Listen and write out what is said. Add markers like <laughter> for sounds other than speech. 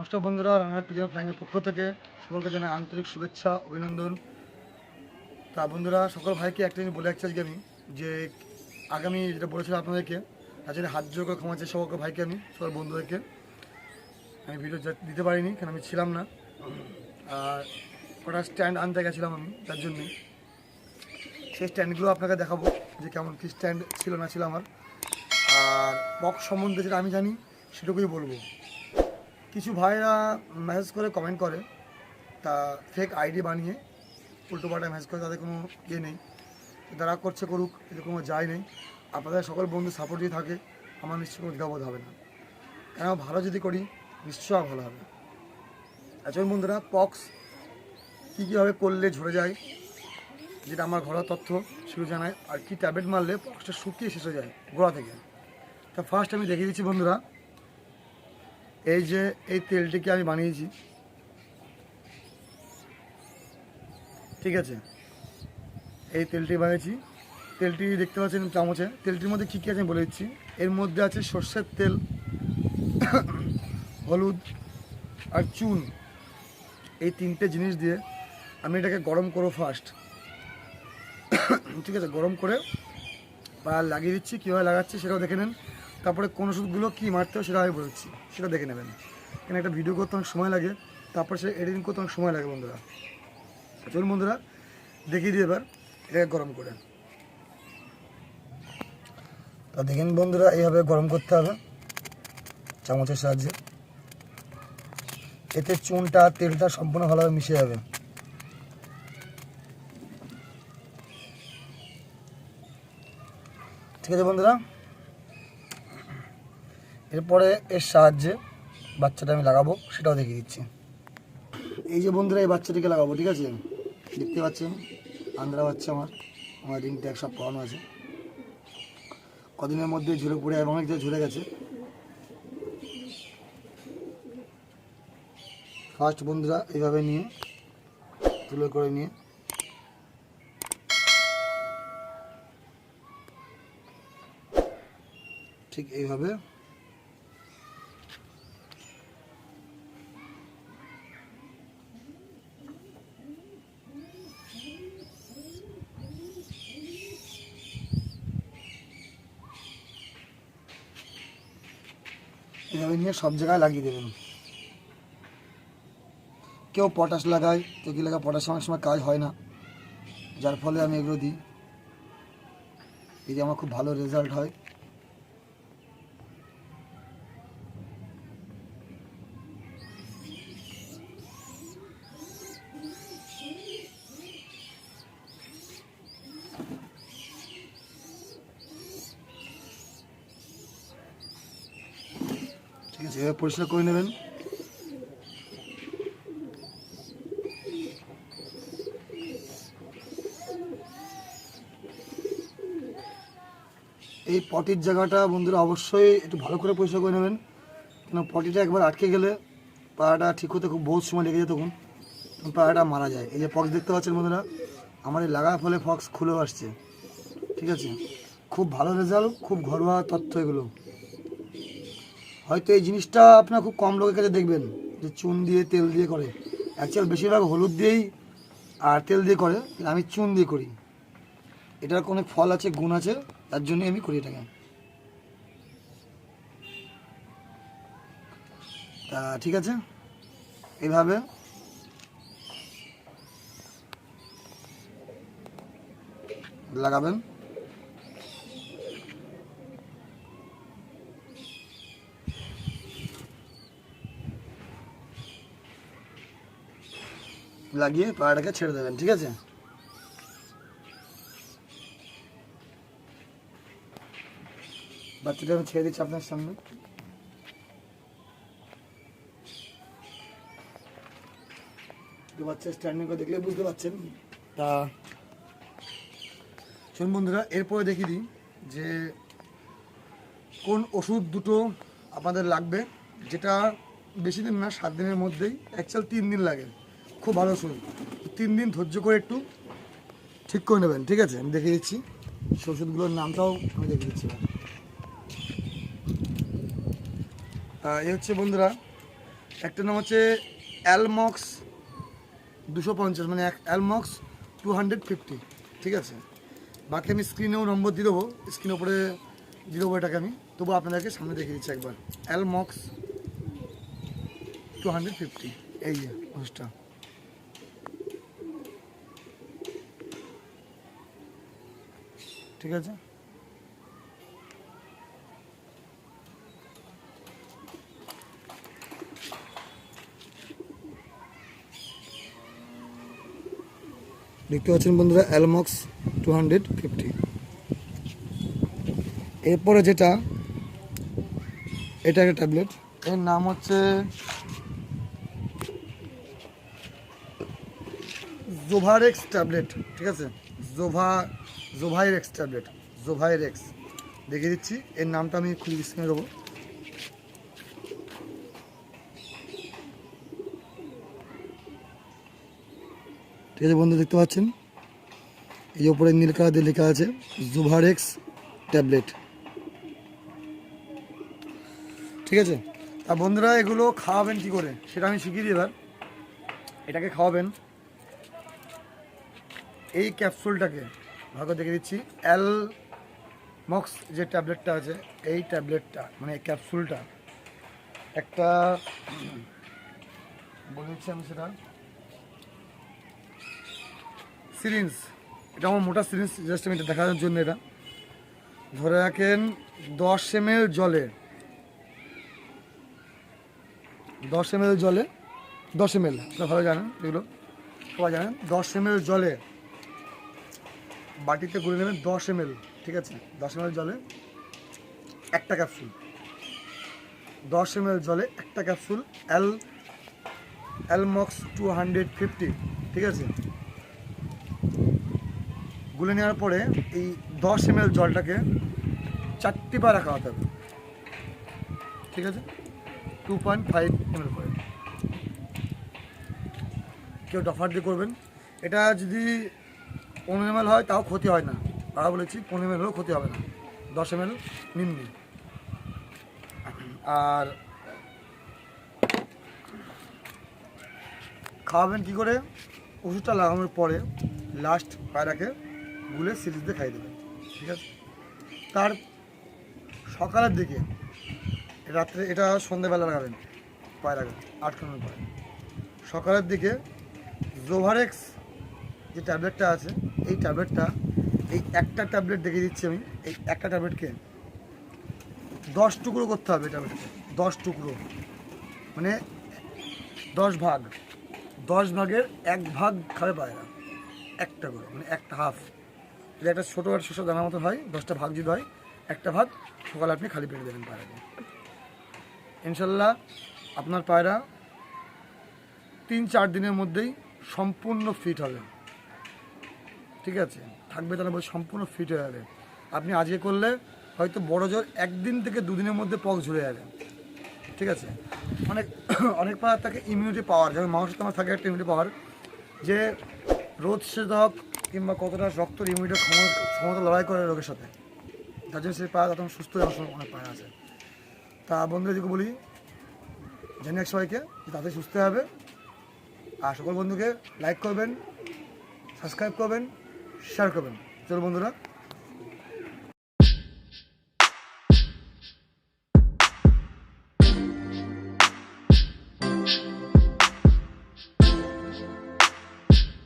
নমস্কার বন্ধুরা রানার পিজন ফ্ল্যাঙের পক্ষ থেকে সকলকে জানাই আন্তরিক শুভেচ্ছা, অভিনন্দন। তা বন্ধুরা, সকল ভাইকে একটা জিনিস বলে রাখছি আজকে আমি, যে আগামী যেটা বলেছিলাম আপনাদেরকে তার জন্য হাত জোর ক্ষমা চাই সকল ভাইকে আমি, সকল বন্ধুদেরকে, আমি ভিডিও দিতে পারিনি, কারণ আমি ছিলাম না। আর কটা স্ট্যান্ড আনতে গেছিলাম আমি, তার জন্যে। সেই স্ট্যান্ডগুলো আপনাকে দেখাবো, যে কেমন কী স্ট্যান্ড ছিল না ছিল আমার। আর বক্স সম্বন্ধে যেটা আমি জানি, সেটুকুই বলব। কিছু ভাইরা মেসেজ করে কমেন্ট করে, তা ফেক আইডি বানিয়ে উল্টো পাল্টা মেসেজ করে, তাদের কোনো ইয়ে নেই। তারা করছে করুক এতে কোনো যায় নেই। আপনাদের সকল বন্ধু সাপোর্ট দিয়ে থাকে, আমার নিশ্চয়ই কোনো হবে না। কেন, ভালো যদি করি নিশ্চয় ভালো হবে। আচ্ছা বন্ধুরা পক্স কী কীভাবে করলে ঝরে যায়, যেটা আমার ঘরোয়া তথ্য, সেগুলো জানায়। আর কি ট্যাবলেট মারলে পক্সটা শুকিয়ে শেষ হয়ে যায়, গোড়া থেকে। তা ফার্স্ট আমি দেখিয়ে দিচ্ছি বন্ধুরা এই যে, এই তেলটিকে আমি বানিয়েছি। ঠিক আছে? এই তেলটি বানিয়েছি। তেলটি দেখতে পাচ্ছেন চামচে। তেলটির মধ্যে কী কী আছে আমি বলে দিচ্ছি। এর মধ্যে আছে সর্ষের তেল, হলুদ আর চুন। এই তিনটে জিনিস দিয়ে আমি এটাকে গরম করব ফার্স্ট ঠিক আছে? গরম করে পা লাগিয়ে দিচ্ছি। কীভাবে লাগাচ্ছি সেটাও দেখে নেন। তারপরে কোন ওষুধগুলো কী মারতে হবে সেটা আমি বলছি, সেটা দেখে নেবেন। এখানে একটা ভিডিও করতে অনেক সময় লাগে, তারপর সে এডিটিং করতে অনেক সময় লাগে বন্ধুরা। চলুন বন্ধুরা, দেখিয়ে দিই এবার, এটাকে গরম করে। তা দেখেন বন্ধুরা, এইভাবে গরম করতে হবে, চামচের সাহায্যে। এতে চুনটা, তেলটা সম্পূর্ণ ভালোভাবে মিশে যাবে। ঠিক আছে বন্ধুরা? এরপরে এর সাহায্যে বাচ্চাটা আমি লাগাবো, সেটাও দেখিয়ে দিচ্ছি। এই যে বন্ধুরা, এই বাচ্চাটিকে লাগাবো, ঠিক আছে? দেখতে পাচ্ছেন? আন্দ্রা বাচ্চা আমার। আমার রিং ট্যাগ সব পড়ানো আছে। কদিনের মধ্যে ঝুলে পড়ে এবং অনেক জায়গায় ঝুলে গেছে। ফার্স্ট বন্ধুরা, এইভাবে নিয়ে, তুলে করে নিয়ে। ঠিক এইভাবে। এভাবে নিয়ে সব জায়গায় লাগিয়ে দেবেন। কেউ পটাশ লাগায়, কেউ কি লাগায়, পটাশ অনেক সময় কাজ হয় না। যার ফলে আমি এগুলো দিই। এতে আমার খুব ভালো রেজাল্ট হয় এভাবে পরিষ্কার করে নেবেন। এই পটির জায়গাটা বন্ধুরা অবশ্যই একটু ভালো করে পরিষ্কার করে নেবেন। কেন পটিটা একবার আটকে গেলে পাড়াটা ঠিক হতে খুব বহুত সময় লেগে যায় তখন। পাড়াটা মারা যায়। এই যে ফক্স দেখতে পাচ্ছেন বন্ধুরা আমার এই লাগার ফলে ফক্স খুলেও আসছে। ঠিক আছে? খুব ভালো রেজাল্ট খুব ঘরোয়া তথ্য এগুলো। হয়তো এই জিনিসটা আপনার খুব কম লোকের কাছে দেখবেন, যে চুন দিয়ে তেল দিয়ে করে। অ্যাকচুয়াল বেশিরভাগ হলুদ দিয়েই আর তেল দিয়ে করে আমি চুন দিয়ে করি। এটার কোনো ফল আছে, গুণ আছে, তার জন্যই আমি করি এটাকে। তা ঠিক আছে? এইভাবে লাগাবেন। লাগিয়ে পাড়াটাকে ছেড়ে দেবেন, ঠিক আছে? বাচ্চাটা আমি ছেড়ে দিচ্ছি আপনার সামনে। বাচ্চা স্ট্যান্ডিং করে দেখলে বুঝতে পারছেন। তা, শুনুন বন্ধুরা, এরপরে দেখিয়ে দিই যে কোন ওষুধ দুটো আপনাদের লাগবে, যেটা বেশি দিন না, সাত দিনের মধ্যেই অ্যাকচুয়াল তিন দিন লাগে। খুব ভালো ওষুধ তিন দিন ধৈর্য করে একটু ঠিক করে নেবেন, ঠিক আছে? আমি দেখে দিচ্ছি। ওষুধগুলোর নামটাও আমি দেখে দিচ্ছি এই হচ্ছে বন্ধুরা, একটা নাম হচ্ছে অ্যালমক্স দুশো পঞ্চাশ মানে এক অ্যালমক্স টু হান্ড্রেড ফিফটি, ঠিক আছে? বাকি আমি স্ক্রিনেও নম্বর দিয়ে দেবো, স্ক্রিনের উপরে দিয়ে দেবো এটাকে আমি। তবু আপনাদেরকে সামনে দেখিয়ে দিচ্ছি একবার। অ্যালমক্স টু হান্ড্রেড ফিফটি, এই যে ওষুধটা ঠিক আছে? দেখতে পাচ্ছেন বন্ধুরা অ্যালমক্স টু হান্ড্রেড ফিফটি এরপরে যেটা, এটা একটা ট্যাবলেট এর নাম হচ্ছে জোভারেক্স ট্যাবলেট ঠিক আছে? জোভা জোভাইরেক্স ট্যাবলেট জোভাইরেক্স দেখিয়ে দিচ্ছি, এর নামটা আমি খুবই স্ক্রিনে দেবো। ঠিক আছে বন্ধু, দেখতে পাচ্ছেন? এই ওপরে নীল কালার দিয়ে লেখা আছে জুভারেক্স ট্যাবলেট ঠিক আছে? তা বন্ধুরা, এগুলো খাওয়াবেন কি করে? সেটা আমি শিখিয়ে দিই এবার। এটাকে খাওয়াবেন। এই ক্যাপসুলটাকে ভালো দেখে দিচ্ছি। অ্যাল মক্স যে ট্যাবলেটটা আছে, এই ট্যাবলেটটা মানে এই ক্যাপসুলটা, একটা, বলে দিচ্ছি আমি সেটা। সিরিঞ্জ। এটা আমার মোটা সিরিঞ্জ জাস্ট আমি এটা দেখানোর জন্য এটা। ধরে রাখেন, দশ এম জলে। দশ এম জলে, দশ এম এল ভালো জানেন এগুলো। সবাই জানেন, দশ এম জলে বাটিতে গুলে নেবেন দশ এম ঠিক আছে? দশ এম জলে একটা ক্যাপসুল দশ এম জলে একটা ক্যাপসুল এল এলমক্স টু হান্ড্রেড ফিফটি ঠিক আছে? গুলে নেওয়ার পরে এই দশ এম জলটাকে চারটি বার রাখা হতে হবে। ঠিক আছে? টু পয়েন্ট ফাইভ এম করে। কেউ ডফার দিয়ে করবেন। এটা যদি পনেরো এম হয়, তাও ক্ষতি হয় না। তারা বলেছি পনেরো এম হলেও ক্ষতি হবে না। দশ এম নিম্নি। আর খাওয়াবেন কি করে? ওষুধটা লাগানোর পরে লাস্ট পায়রাকে গুলে সিরিজ দিয়ে খাইয়ে দেবেন। ঠিক আছে? তার সকালের দিকে, রাত্রে এটা সন্ধ্যেবেলা লাগাবেন পায়রাকে, আটকানোর পরে। সকালের দিকে জোভারেক্স যে ট্যাবলেটটা আছে, এই ট্যাবলেটটা, এই একটা ট্যাবলেট দেখিয়ে দিচ্ছি আমি, এই একটা ট্যাবলেটকে দশ টুকরো করতে হবে ট্যাবলেটকে, দশ টুকরো। মানে দশ ভাগ, দশ ভাগের এক ভাগ খাবে পায়রা, একটা করে মানে একটা হাফ। এটা একটা ছোটো আর শস্য দানার মতো হয়, দশটা ভাগ যদি হয়, একটা ভাগ সকালে আপনি খালি পেটে দেবেন পায়রাকে। ইনশাল্লাহ আপনার পায়রা তিন চার দিনের মধ্যেই সম্পূর্ণ ফিট হবে। ঠিক আছে? থাকবে তাহলে বলে সম্পূর্ণ ফিট হয়ে যাবে। আপনি আজকে করলে হয়তো বড় জোর একদিন থেকে দুদিনের মধ্যে পক ঝরে যাবে। ঠিক আছে? অনেক <coughs> অনেক পাওয়ার থাকে ইমিউনিটি পাওয়ার যেমন মানুষের তোমার থাকে একটা ইমিউনিটি পাওয়ার যে রোদ সেদক কিংবা কতটা রক্তর ইমিউনিটি ক্ষমতা লড়াই করে রোগের সাথে। তার জন্য সেই পাওয়া তখন সুস্থ অনেক পাওয়া আছে। তা বন্ধুরা যেগুলো বলি, জানি এক সবাইকে যে তাদের সুস্থ হবে আর সকল বন্ধুকে লাইক করবেন সাবস্ক্রাইব করবেন। শেয়ার করবেন। চলো বন্ধুরা